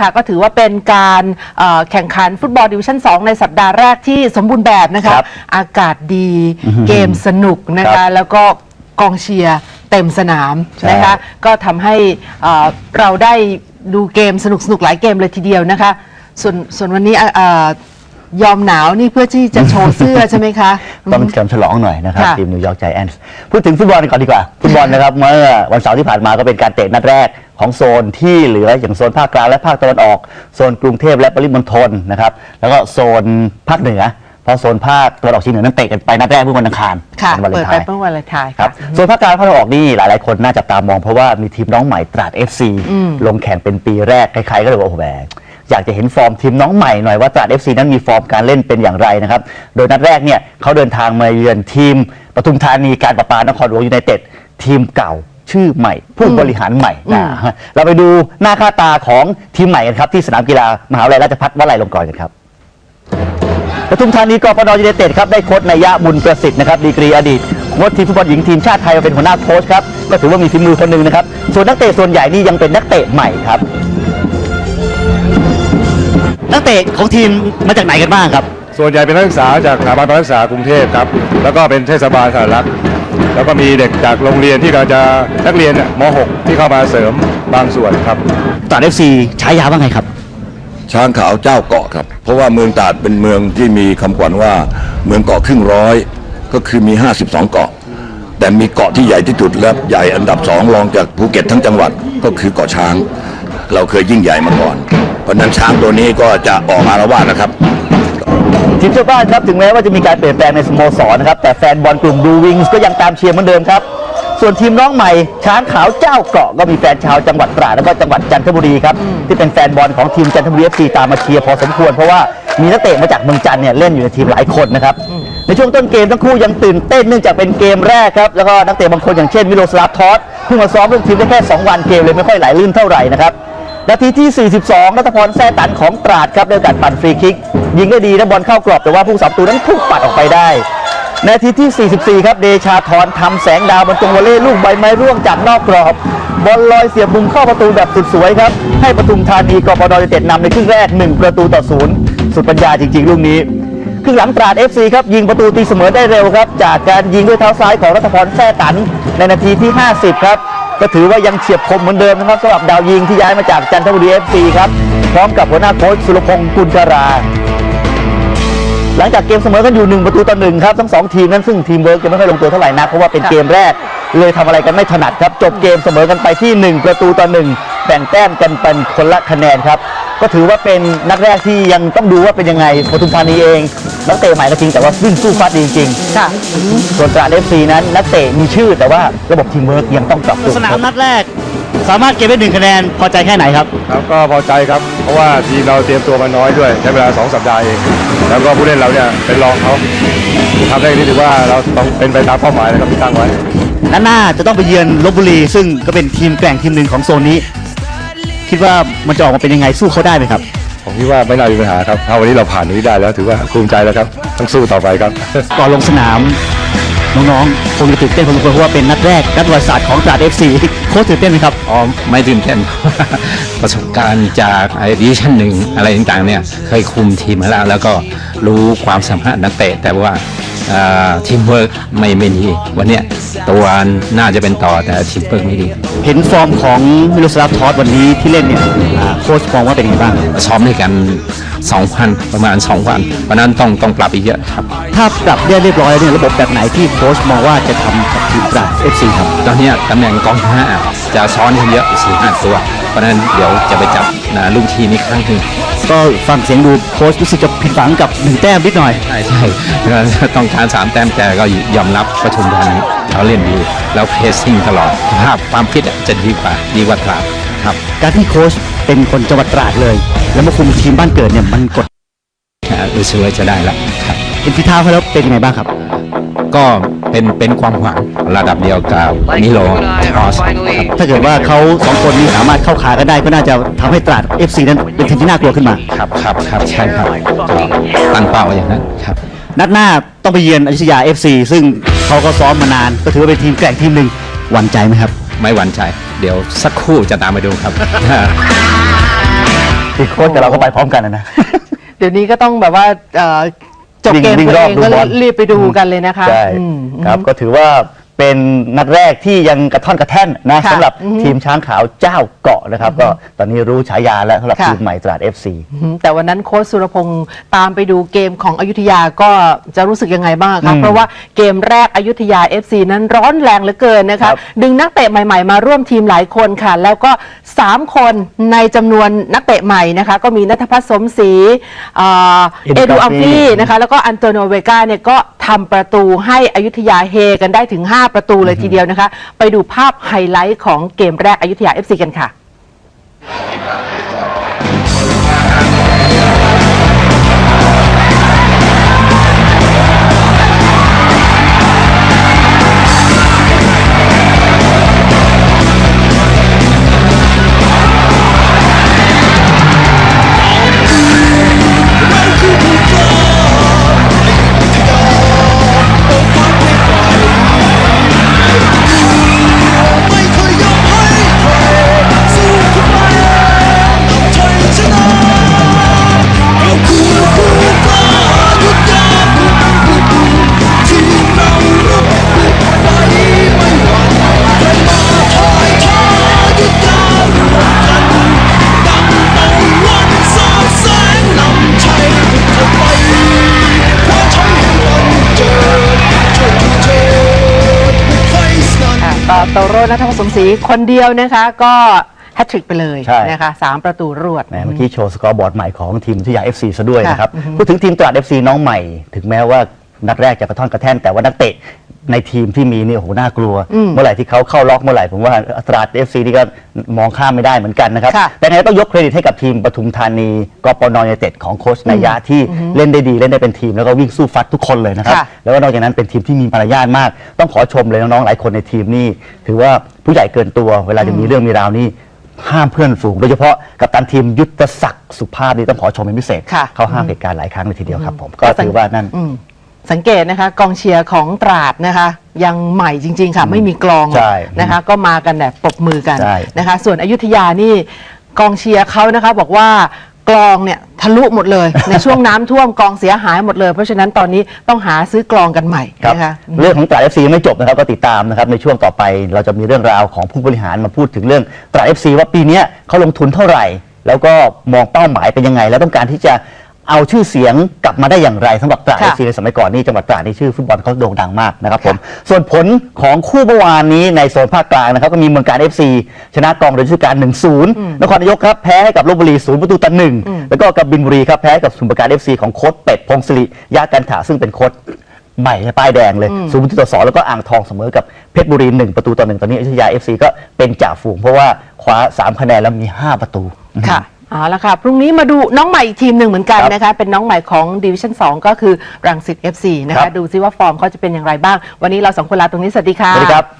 ค่ะก็ถือว่าเป็นการเอ่อแข่งขันฟุตบอลดิวิชั่น 2 ในสัปดาห์แรกที่สมบูรณ์แบบนะคะ ครับอากาศดีอื้อหือเกมสนุกนะครัคะ บแล้วก็กองเชียร์เต็มสนามใช่นะคะ ก็ทำให้เอ่อเราได้ดูเกมสนุกสนุกๆหลายเกมเลยทีเดียวนะคะ ส่วนส่วนวันนี้อะเอ่อ ยอมหนาวนี่เพื่อที่จะโชว์เสื้อใช่ไหมคะ ต้องเฉลิมฉลองหน่อยนะครับค่ะทีมนิวยอร์กไจแอนท์พูดถึงฟุตบอลก่อนดีกว่า ฟุตบอลนะครับ เมื่อวันเสาร์ที่ผ่านมาก็เป็นการเตะนัดแรกของโซนที่เหลืออย่างโซนภาคกลางและภาคตะวันออก โซนกรุงเทพและปริมณฑลนะครับแล้วก็โซนภาคเหนือเพราะโซนภาคตะวันออกเฉียงเหนือนั้นเตะกันไปนัดแรกเมื่อวันอังคารค่ะวันวาเลเปิดนไทไปน์ เมื่อวันเลนไทน์ครับค่ะส่วนภาคกลางภาคตะวันออกนี่หลาย ๆ คนน่าจับตามองเพราะว่ามีทีมน้องใหม่ตราด FC อืมลงแข่งเป็นปีแรก ใคร ๆ ก็เลยบอกโอ้โหแหม อยากจะเห็นฟอร์มทีมน้องใหม่หน่อยว่าตราด FC นั้นมีฟอร์มการเล่นเป็นอย่างไรนะครับ โดยนัดแรกเนี่ยเขาเดินทางมาเยือนทีมปทุมธานีการประปานครหลวงยูไนเต็ดทีมเก่าชื่อใหม่ ผู้บริหารใหม่นะเราไปดูหน้าค่าตาของทีมใหม่กันครับที่สนามกีฬามหาวิทยาลัยราชภัฏวลัยลงกรณ์กันครับปทุมธานีกปนยูไนเต็ดครับได้โค้ชนายยะบุญประสิทธิ์นะครับดีกรีอดีตโค้ชทีมฟุตบอลหญิงทีมชาติไทยมาเป็นหัวหน้าโค้ชครับก็ถือว่ามีฝีมือคนหนึ่งนะครับส่วนนักเตะส่วนใหญ่นี่ยังเป็นนักเตะใหม่ครับ นักเตะของทีมมาจากไหนกันบ้างครับ ส่วนใหญ่เป็นนักศึกษาจากสถาบันการศึกษากรุงเทพครับ แล้วก็เป็นเทศบาลสารักษ์แล้วก็มีเด็กจากโรงเรียนที่กำลังจะนักเรียนน่ะม .6 ที่เข้ามาเสริมบางส่วนครับ ตราดเอฟซีใช้ยาว่าไงครับ ช้างขาวเจ้าเกาะครับ เพราะว่าเมืองตราดเป็นเมืองที่มีคำขวัญว่าเมืองเกาะครึ่งร้อย ก็คือมี 52 เกาะ แต่มีเกาะที่ใหญ่ที่สุดและใหญ่อันดับสองรองจากภูเก็ตทั้งจังหวัดก็คือเกาะช้าง เราเคยยิ่งใหญ่มาก่อนเพ ราะนั้นช้างตัวนี้ก็จะออกอารวาสนะครับ ทีมเจ้าบ้านครับถึงแม้ว่าจะมีการเปลี่ยนแปลงในสโมสรนะครับแต่แฟนบอลกลุ่มดูวิงส์ก็ยังตามเชียร์เหมือนเดิมครับ ส่วนทีมน้องใหม่ช้างขาวเจ้าเกาะก็มีแฟนชาวจังหวัดตราดแล้วก็จังหวัดจันทบุรีครับที่เป็นแฟนบอลของทีมจันทบุรีเอฟซีตามมาเชียร์พอสมควรเพราะว่ามีนักเตะมาจากเมืองจันทร์เนี่ยเล่นอยู่ในทีมหลายคนนะครับในช่วงต้นเกมทั้งคู่ยังตื่นเต้นเนื่องจากเป็นเกมแรกครับแล้วก็นักเตะบางคนอย่างเช่นมิโลสลาฟทอสเพิ่งมาซ้อมเรื่องทีมได้แค่สองวันเกมเลยไม่ค่อยไหลลื่นเท่าไหร่นะครับ นาทีที่ 42นัทพรแซ่ตันของตราดครับได้โอกาสปั่นฟรีคิก ยิงได้ดีนะบอลเข้ากรอบแต่ว่าผู้สับตูนั้นพุ่งปัดออกไปได้ นาทีที่ 44 ครับเดชาธรทำแสงดาวบรรจงวอลเล่ลูกใบไม้ร่วงจากนอกกรอบบอลลอยเสียบมุมเข้าประตูแบบสุดสวยครับ ให้ปทุมธานีกปนยูไนเต็ดนำในครึ่งแรก 1 ประตูต่อศูนย์สุดปัญญาจริงๆ ลูกนี้ครึ่งหลังตราด FC ครับยิงประตูตีเสมอได้เร็วครับ จากการยิงด้วยเท้าซ้ายของรัตพรแซ่ตัน ในนาทีที่ 50 ครับ ก็ถือว่ายังเฉียบคมเหมือนเดิมนะครับสำหรับดาวยิงที่ย้ายมาจากจันทบุรี FC ครับพร้อมกับหัวหน้าโค้ชสุรพงศ์กุลจรา หลังจากเกมเสมอกันอยู่หนึ่งประตูต่อหนึ่งครับทั้งสองทีมนั้นซึ่งทีมเวิร์กจะไม่ค่อยลงตัวเท่าไหร่นักเพราะว่าเป็นเกมแรก เลยทำอะไรกันไม่ถนัดครับจบเกมเสมอกันไปที่ 1 ประตูต่อหนึ่งแบ่งแต้มกันเป็นคนละคะแนนครับก็ถือว่าเป็นนัดแรกที่ยังต้องดูว่าเป็นยังไงปทุมธานีเอง นักเตะใหม่ก็จริงแต่ว่าวิ่งสู้ฟาดดีจริงๆค่ะส่วนตราดเอฟซีนั้นนักเตะมีชื่อแต่ว่าระบบทีมเวิร์กยังต้องปรับตัวสนามนัดแรก สามารถเก็บได้หนึ่งคะแนนพอใจแค่ไหนครับ ครับก็พอใจครับ เพราะว่าทีมเราเตรียมตัวมาน้อยด้วย ใช้เวลา 2 สัปดาห์เอง แล้วก็ผู้เล่นเราเนี่ยเป็นรองเขาทำได้นี่ถือว่าเราต้องเป็นไปตามเป้าหมายนะครับที่ตั้งไว้ นัดหน้าจะต้องไปเยือนลบบุรี ซึ่งก็เป็นทีมแกร่งทีมหนึ่งของโซนนี้ คิดว่ามันจะออกมาเป็นยังไงสู้เขาได้ไหมครับ ผมคิดว่าไม่น่ามีปัญหาครับถ้าวันนี้เราผ่านนี้ได้แล้วถือว่าภูมิใจแล้วครับต้องสู้ต่อไปครับ ก่อนลงสนาม น้องๆคงจะตื่นเต้นพอสมควรเพราะว่าเป็นนัดแรกนัดประวัติศาสตร์ของตราดเอฟซีโค้ชตื่นเต้นไหมครับ อ๋อไม่ตื่นเต้น ประสบการณ์จากไอ้ดิวิชั่นหนึ่งอะไรต่างๆเนี่ยเคยคุมทีมมาแล้ว แล้วก็รู้ความสามารถนักเตะแต่ว่า ทีมเวิร์กไม่ไม่ดีวันเนี้ยตัวน่าจะเป็นต่อแต่ทีมเวิร์กไม่ดี เห็นฟอร์มของมิโลสลาฟทอสวันนี้ที่เล่นเนี่ยอ่าโค้ชมองว่าเป็นยังไงบ้าง ซ้อมด้วยกันสองวันประมาณสองวันเพราะฉะนั้นต้องต้องปรับอีกเยอะครับ ถ้าปรับได้เรียบร้อยแล้วเนี่ยระบบแบบไหนที่โค้ชมองว่าจะทำกับทีมตราดเอฟซีครับ ตอนเนี้ยตำแหน่งกองหน้าจะซ้อนกันเยอะสี่ห้าตัวเพ ราะฉะนั้นเดี๋ยวจะไปจับนะลูกทีมอีกครั้งหนึ่งก็ฟังเสียงดูโค้ชรู้สึกจะผิดหวังกับหนึ่งแต้มนิดหน่อย ใช่ใช่ต้องการสามแต้มแต่ก็ยอมรับประชุมธานีเขาเล่นดี แล้วเพรสซิ่งตลอดภาพความฟิตอะจะดีกว่าดีกว่าตราดครับ การที่โค้ชเป็นคนจังหวัดตราดเลย แล้วมาคุมทีมบ้านเกิดเนี่ยมันกดรู้สึกว่าจะได้แล้วครับเห็นฝีเท้าเขาแล้วเป็นยังไงบ้างครับ ก็ เป็นเป็นความหวังระดับเดียวกับนิโรทอสครับถ้าเกิดว่าเขาสองคนนี้สามารถเข้าขากันได้ก็น่าจะทำให้ตราด FC นั้นเป็นทีมที่น่ากลัวขึ้นมา ครับครับครับใช่ครับก็ตั้งเป้าอย่างนั้นครับ นัดหน้าต้องไปเยือนอยุธยา FC ซึ่งเขาก็ซ้อมมานาน ก็ถือว่าเป็นทีมแกร่งทีมหนึ่งหวั่นใจไหมครับ ไม่หวั่นใจ เดี๋ยวสักครู่จะตามไปดูครับที่โค้ชกับเราก็ไปพร้อมกันนะนะ เดี๋ยวนี้ก็ต้องแบบว่าเอ่อ จบเกมวิ่งตัวรอบเองดูก็บอล รีบไปดูกันเลยนะคะใช่อืม ครับก็ถือว่า เป็นนัดแรกที่ยังกระท่อนกระแท่นนะค่ะสำหรับอือฮึ ทีมช้างขาวเจ้าเกาะนะครับ ก็ตอนนี้รู้ฉายาแล้วสำหรับค่ะทีมใหม่ตราด FC อืมแต่วันนั้นโค้ชสุรพงศ์ตามไปดูเกมของอยุธยาก็จะรู้สึกยังไงบ้างอืคะมเพราะว่าเกมแรกอยุธยา FC นั้นร้อนแรงเหลือเกินนะครัคะบ ดึงนักเตะใหม่ๆ มาร่วมทีมหลายคนค่ะ แล้วก็ 3 คนในจำนวนนักเตะใหม่นะคะ ก็มีนัทพัฒน์สมศรีเอ่อเอ็เอดดูกาอัฟีมฟี่นะคะ แล้วก็อันโตโนเวกาเนี่ยก็ ทำประตูให้อยุธยาเฮกันได้ถึง 5 ประตูเลยทีเดียวนะคะ ไปดูภาพไฮไลท์ของเกมแรกอยุธยา FC กันค่ะ โตโร่นัทพสมศรีคนเดียวนะคะ ก็แฮตทริกไปเลยใช่ นะคะสามประตูรวด แหมเมื่อกี้โชว์สกอร์บอร์ดใหม่ของทีมวิทยา FC ซะด้วยค่ะนะครับอือฮึพูดถึงทีมตราด FC น้องใหม่ ถึงแม้ว่านัดแรกจะกระท่อนกระแท่นแต่ว่านักเตะ ในทีมที่มีนี่โอ้โหน่ากลัวเมื่อไหร่ที่เขาเข้าล็อกเมื่อไหร่ผมว่าตราด FC นี่ก็มองข้ามไม่ได้เหมือนกันนะครับ ค่ะแต่ไงต้องยกเครดิตให้กับทีมปทุมธานีกปนยูไนเต็ดของโค้ชนายะที่เล่นได้ดีเล่นได้เป็นทีมแล้วก็วิ่งสู้ฟัดทุกคนเลยนะครับ ค่ะ แล้วก็นอกจากนั้นเป็นทีมที่มีมารยาทมาก ต้องขอชมเลยน้องๆหลายคนในทีมนี่ถือว่าผู้ใหญ่เกินตัวเวลาจะมีเรื่องมีราวนี่ห้ามเพื่อนฝูงโดยเฉพาะกับตันทีมยุทธศักดิ์สุภาพนี่ต้องขอชมเป็นพิเศษค่ะ เขาห้ามเหตุการณ์หลายครั้งเลยทีเดียวครับผมก็สังถือว่านั่น อืม สังเกตนะคะกองเชียร์ของตราดนะคะ ยังใหม่จริง ๆ ค่ะ ไม่มีกลองใช่นะคะ ก็มากันแบบปรบมือกันใช่ นะคะ ส่วนอยุธยานี่กองเชียร์เขานะคะบอกว่ากลองเนี่ยทะลุหมดเลย ในช่วงน้ำท่วมกองเสียหายหมดเลย เพราะฉะนั้นตอนนี้ต้องหาซื้อกลองกันใหม่ครับนะคะ เรื่องของตราด FC ยังไม่จบนะครับก็ติดตามนะครับในช่วงต่อไปเราจะมีเรื่องราวของผู้บริหารมาพูดถึงเรื่องตราด FC ว่าปีเนี้ยเขาลงทุนเท่าไหร่ แล้วก็มองเป้าหมายเป็นยังไง แล้วต้องการที่จะ เอาชื่อเสียงกลับมาได้อย่างไรสำหรับตราดค่ะ FC ในสมัยก่อนนี่จังหวัดตราดนี่ชื่อฟุตบอลเขาโด่งดังมากนะครับผมส่วนผลของคู่เมื่อวานนี้ในโซนภาคกลางนะครับก็มีเมืองการ FC ชนะกองโดยชื่อการ 1-0 นครนายกครับแพ้ให้กับลบบุรี0ประตูต่อหนึ่งแล้วก็กับบินบุรีครับแพ้กับสมุทรปราการ FC ของโค้ชเป็ดพงศิริยะกันถาซึ่งเป็นโค้ชใหม่ป้ายแดงเลยศูนย์ประตูต่อสองแล้วก็อ่างทองเสมอกับเพชรบุรีหนึ่งประตูต่อหนึ่งตอนนี้อยุธยาเอฟซีก็เป็นจ่าฝูงเพราะว่าคว้า3คะแนนแล้วมี5ประตู ค่ะ เอาละค่ะ พรุ่งนี้มาดูน้องใหม่อีกทีมหนึ่งเหมือนกันครับนะคะ เป็นน้องใหม่ของดิวิชั่น2ก็คือรังสิต FC นะครัคะ บ ดูซิว่าฟอร์มเขาจะเป็นอย่างไรบ้าง วันนี้เราสองคนลาตรงนี้ สวัสดีค่ะ สวัสดีครับ